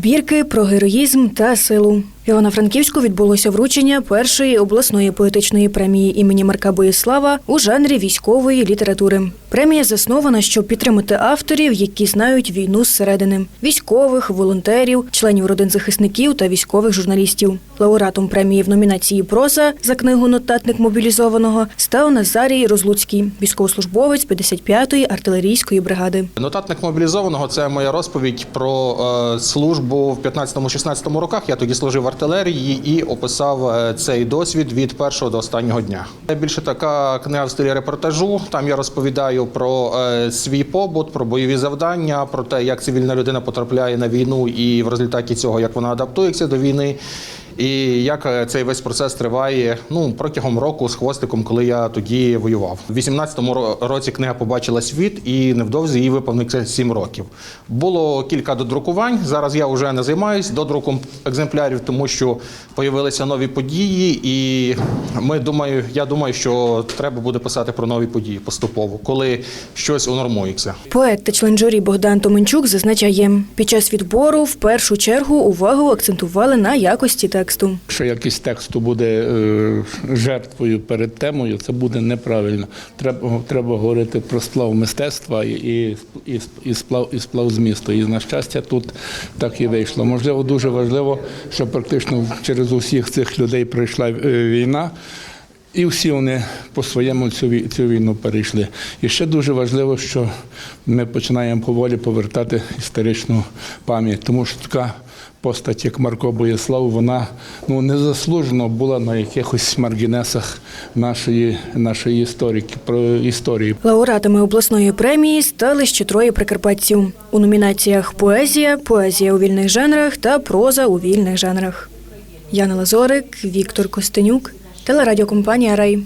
збірки про героїзм та силу. Івано-Франківську відбулося вручення першої обласної поетичної премії імені Марка Боєслава у жанрі військової літератури. Премія заснована, щоб підтримати авторів, які знають війну зсередини – військових, волонтерів, членів родин захисників та військових журналістів. Лауреатом премії в номінації «Проза» за книгу «Нотатник мобілізованого» став Назарій Розлуцький, військовослужбовець 55-ї артилерійської бригади. Нотатник мобілізованого це моя розповідь про е, службу в 15-16 роках. Я тоді служив артилерії і описав е, цей досвід від першого до останнього дня. Це більше така книга в стилі репортажу. Там я розповідаю про е, свій побут, про бойові завдання, про те, як цивільна людина потрапляє на війну, і в результаті цього як вона адаптується до війни. І як е, цей весь процес триває ну протягом року з хвостиком, коли я тоді воював. У 18-му році книга побачила світ, і невдовзі їй виповниться 7 років. Було кілька додрукувань. Зараз я вже не займаюся додруком екземплярів, тому що появилися нові події, і ми думаю, я думаю, що треба буде писати про нові події поступово, коли щось унормується. Поет та член журі Богдан Томенчук зазначає, під час відбору в першу чергу увагу акцентували на якості тексту. Якщо якийсь тексту буде е, жертвою перед темою, це буде неправильно. Треба, треба говорити про сплав мистецтва і, і, і, сплав, і сплав змісту. І на щастя, тут так і вийшло. Можливо, дуже важливо, що практично через усіх цих людей пройшла е, війна. І всі вони по-своєму цю, цю війну перейшли. І ще дуже важливо, що ми починаємо поволі повертати історичну пам'ять, тому що така постать, як Марко Боєслав, вона ну, незаслужено була на якихось маргінесах нашої, нашої історики, про історії. Лауреатами обласної премії стали ще троє прикарпатців у номінаціях Поезія, поезія у вільних жанрах та проза у вільних жанрах. Яна Лазорик, Віктор Костенюк, телерадіокомпанія Рай.